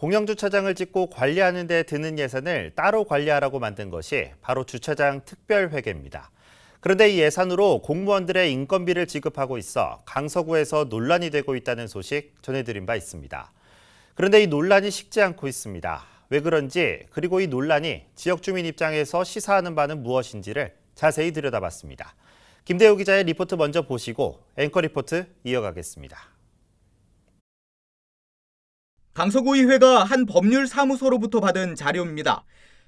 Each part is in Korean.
공영 주차장을 짓고 관리하는 데 드는 예산을 따로 관리하라고 만든 것이 바로 주차장 특별회계입니다. 그런데 이 예산으로 공무원들의 인건비를 지급하고 있어 강서구에서 논란이 되고 있다는 소식 전해드린 바 있습니다. 그런데 이 논란이 식지 않고 있습니다. 왜 그런지 그리고 이 논란이 지역 주민 입장에서 시사하는 바는 무엇인지를 자세히 들여다봤습니다. 김대우 기자의 리포트 먼저 보시고 앵커 리포트 이어가겠습니다. 강서구의회가 한 법률 사무소로부터 받은 자료입니다.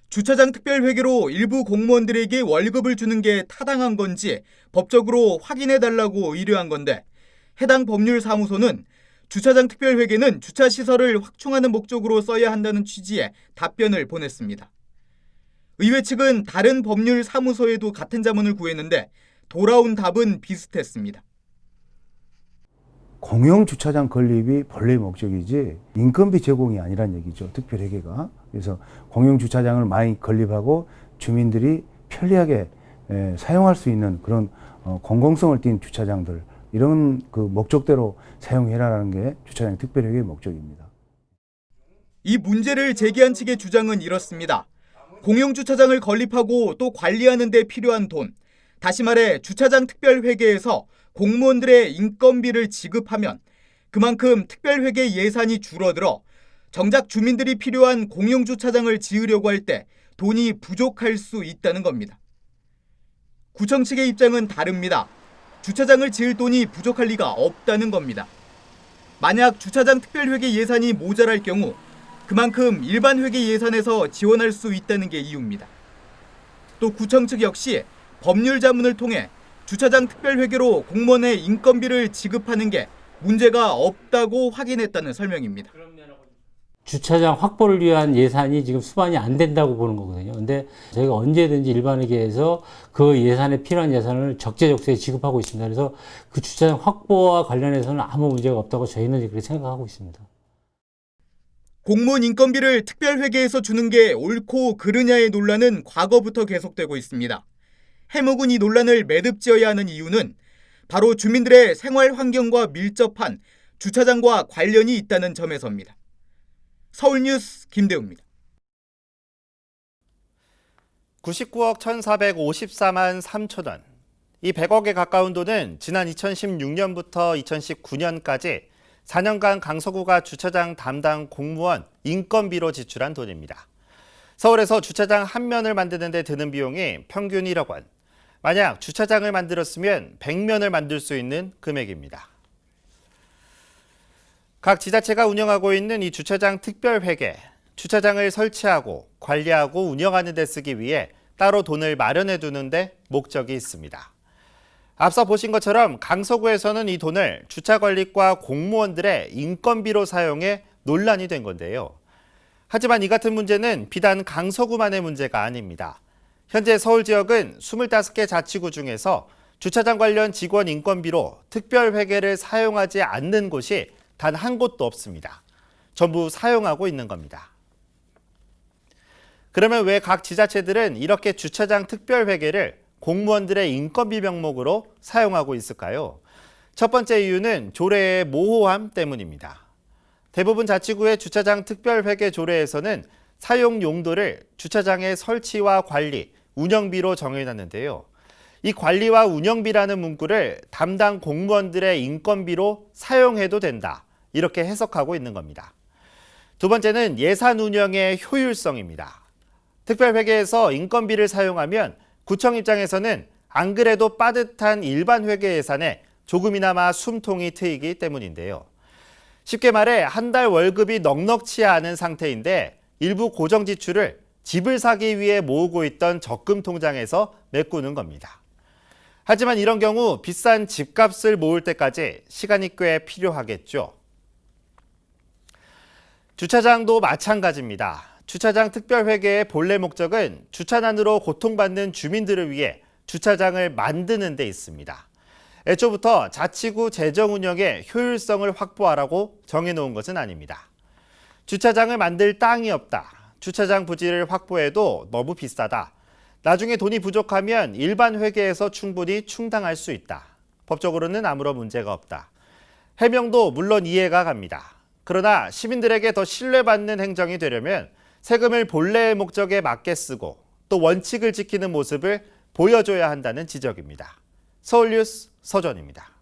주차장 특별회계로 일부 공무원들에게 월급을 주는 게 타당한 건지 법적으로 확인해 달라고 의뢰한 건데 해당 법률 사무소는 주차장 특별회계는 주차 시설을 확충하는 목적으로 써야 한다는 취지의 답변을 보냈습니다. 의회 측은 다른 법률 사무소에도 같은 자문을 구했는데 돌아온 답은 비슷했습니다. 공영 주차장 건립이 본래 목적이지 인건비 제공이 아니란 얘기죠. 특별회계가. 그래서 공영 주차장을 많이 건립하고 주민들이 편리하게 에, 사용할 수 있는 그런 어, 공공성을 띈 주차장들 이런 그 목적대로 사용해라라는 게 주차장 특별회계의 목적입니다. 이 문제를 제기한 측의 주장은 이렇습니다. 공용 주차장을 건립하고 또 관리하는 데 필요한 돈, 다시 말해 주차장 특별회계에서 공무원들의 인건비를 지급하면 그만큼 특별회계 예산이 줄어들어 정작 주민들이 필요한 공용 주차장을 지으려고 할 때 돈이 부족할 수 있다는 겁니다. 구청 측의 입장은 다릅니다. 주차장을 지을 돈이 부족할 리가 없다는 겁니다. 만약 주차장 특별회계 예산이 모자랄 경우 그만큼 일반 회계 예산에서 지원할 수 있다는 게 이유입니다. 또 구청 측 역시 법률 자문을 통해 주차장 특별회계로 공무원의 인건비를 지급하는 게 문제가 없다고 확인했다는 설명입니다. 주차장 확보를 위한 예산이 지금 수반이 안 된다고 보는 거거든요. 근데 저희가 언제든지 일반회계에서 그 예산에 필요한 예산을 적재적소에 지급하고 있습니다. 그래서 그 주차장 확보와 관련해서는 아무 문제가 없다고 저희는 그렇게 생각하고 있습니다. 공무원 인건비를 특별회계에서 주는 게 옳고 그르냐의 논란은 과거부터 계속되고 있습니다. 해묵은 이 논란을 매듭지어야 하는 이유는 바로 주민들의 생활 환경과 밀접한 주차장과 관련이 있다는 점에서입니다. 서울뉴스 김대우입니다. 99억 1,454만 3천 원. 이 100억에 가까운 돈은 지난 2016년부터 2019년까지 4년간 강서구가 주차장 담당 공무원 인건비로 지출한 돈입니다. 서울에서 주차장 한 면을 만드는 데 드는 비용이 평균 1억 원. 만약 주차장을 만들었으면 100면을 만들 수 있는 금액입니다. 각 지자체가 운영하고 있는 이 주차장 특별회계, 주차장을 설치하고 관리하고 운영하는 데 쓰기 위해 따로 돈을 마련해 두는데 목적이 있습니다. 앞서 보신 것처럼 강서구에서는 이 돈을 주차관리과 공무원들의 인건비로 사용해 논란이 된 건데요. 하지만 이 같은 문제는 비단 강서구만의 문제가 아닙니다. 현재 서울 지역은 25개 자치구 중에서 주차장 관련 직원 인건비로 특별 회계를 사용하지 않는 곳이 단 한 곳도 없습니다. 전부 사용하고 있는 겁니다. 그러면 왜 각 지자체들은 이렇게 주차장 특별 회계를 공무원들의 인건비 명목으로 사용하고 있을까요? 첫 번째 이유는 조례의 모호함 때문입니다. 대부분 자치구의 주차장 특별 회계 조례에서는 사용 용도를 주차장의 설치와 관리, 운영비로 정해놨는데요. 이 관리와 운영비라는 문구를 담당 공무원들의 인건비로 사용해도 된다. 이렇게 해석하고 있는 겁니다. 두 번째는 예산 운영의 효율성입니다. 특별회계에서 인건비를 사용하면 구청 입장에서는 안 그래도 빠듯한 일반 회계 예산에 조금이나마 숨통이 트이기 때문인데요. 쉽게 말해 한 달 월급이 넉넉치 않은 상태인데 일부 고정 지출을 집을 사기 위해 모으고 있던 적금 통장에서 메꾸는 겁니다. 하지만 이런 경우 비싼 집값을 모을 때까지 시간이 꽤 필요하겠죠. 주차장도 마찬가지입니다. 주차장 특별회계의 본래 목적은 주차난으로 고통받는 주민들을 위해 주차장을 만드는 데 있습니다. 애초부터 자치구 재정 운영의 효율성을 확보하라고 정해놓은 것은 아닙니다. 주차장을 만들 땅이 없다. 주차장 부지를 확보해도 너무 비싸다. 나중에 돈이 부족하면 일반 회계에서 충분히 충당할 수 있다. 법적으로는 아무런 문제가 없다. 해명도 물론 이해가 갑니다. 그러나 시민들에게 더 신뢰받는 행정이 되려면 세금을 본래의 목적에 맞게 쓰고 또 원칙을 지키는 모습을 보여줘야 한다는 지적입니다. 서울뉴스 서전입니다.